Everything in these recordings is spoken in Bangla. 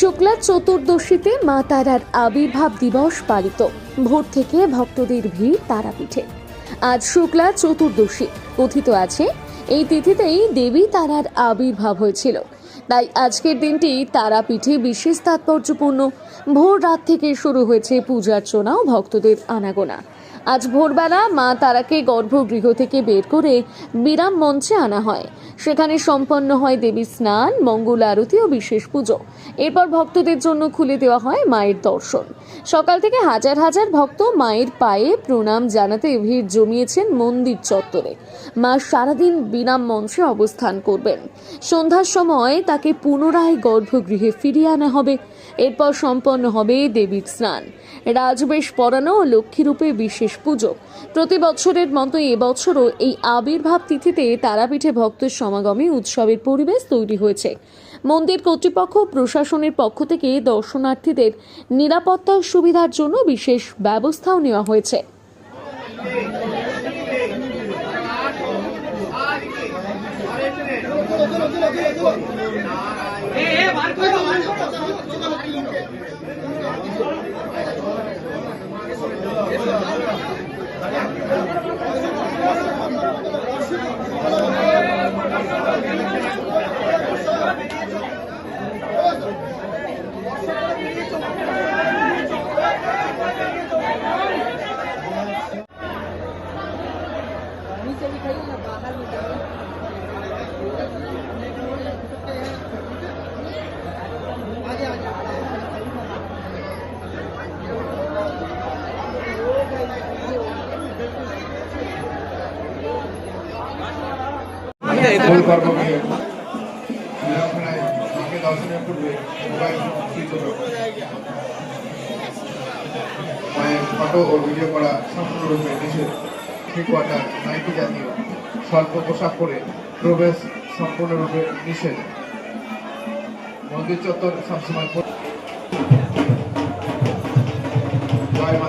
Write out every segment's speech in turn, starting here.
শুক্লা চতুর্দশীতে মা তারার আবির্ভাব দিবস পালিত। ভোর থেকে ভক্তদের ভিড় তারাপীঠে। আজ শুক্লা চতুর্দশী। কথিত আছে, এই তিথিতেই দেবী তারার আবির্ভাব হয়েছিল। তাই আজকের দিনটি তারাপীঠে বিশেষ তাৎপর্যপূর্ণ। ভোর রাত থেকে শুরু হয়েছে পূজার্চনা ও ভক্তদের আনাগোনা। আজ ভোরবেলা মা তারাকে গর্ভগৃহ থেকে বের করে বিরাম মঞ্চে আনা হয়। সেখানে সম্পন্ন হয় দেবী স্নান, মঙ্গল আরতি ও বিশেষ পুজো। এরপর ভক্তদের জন্য খুলে দেওয়া হয় মায়ের দর্শন। সকাল থেকে হাজার হাজার ভক্ত মায়ের পায়ে প্রণাম জানাতে ভিড় জমিয়েছেন মন্দির চত্বরে। মা সারাদিন বিরাম মঞ্চে অবস্থান করবেন। সন্ধ্যার সময় তাকে পুনরায় গর্ভগৃহে ফিরিয়ে আনা হবে। এরপর সম্পন্ন হবে দেবীর স্নান। রাজবেশ পরানো ও লক্ষ্মীরূপে বিশেষ পুজো। প্রতি বছরের মতো এবছরও এই আবির্ভাব তিথিতে তারাপীঠে ভক্তের সমাগমে উৎসবের পরিবেশ তৈরি হয়েছে। মন্দির কর্তৃপক্ষ প্রশাসনের পক্ষ থেকে দর্শনার্থীদের নিরাপত্তার সুবিধার জন্য বিশেষ ব্যবস্থাও নেওয়া হয়েছে। মায়ের ফটো ও ভিডিও করা সম্পূর্ণরূপে নিষেধ। থ্রি কোয়ার্টার নাইটি জাতীয় স্বল্প পোশাক পরে প্রবেশ সম্পূর্ণরূপে নিষেধ। মন্দির চত্বর সবসময় জয় মা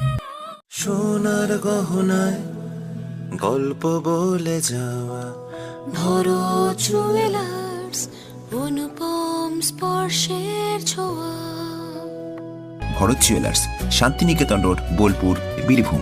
সোনার গহনায় গল্প বলে যাওয়া। ভরো জুয়েলার্স অনুপম স্পর্শের ছোঁয়া। Bharat jewellers Santiniketan road Bolpur Birbhum.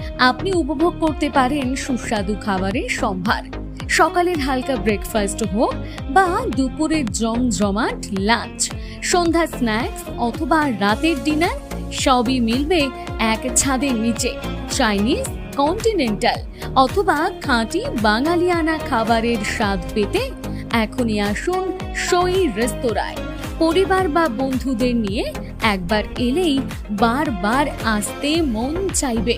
আপনি উপভোগ করতে পারেন সুস্বাদু খাবারের সম্ভার। সকালের হালকা ব্রেকফাস্ট হোক বা দুপুরের জমজমাট লাঞ্চ সন্ধ্যা স্ন্যাক্স অথবা রাতের ডিনার সবই মিলবে এক ছাদের নিচে। চাইনিজ কন্টিনেন্টাল অথবা খাঁটি বাঙালিয়ানা খাবারের স্বাদ পেতে এখনই আসুন সই রেস্তোরাঁয়। পরিবার বা বন্ধুদের নিয়ে একবার এলেই বারবার আসতে মন চাইবে।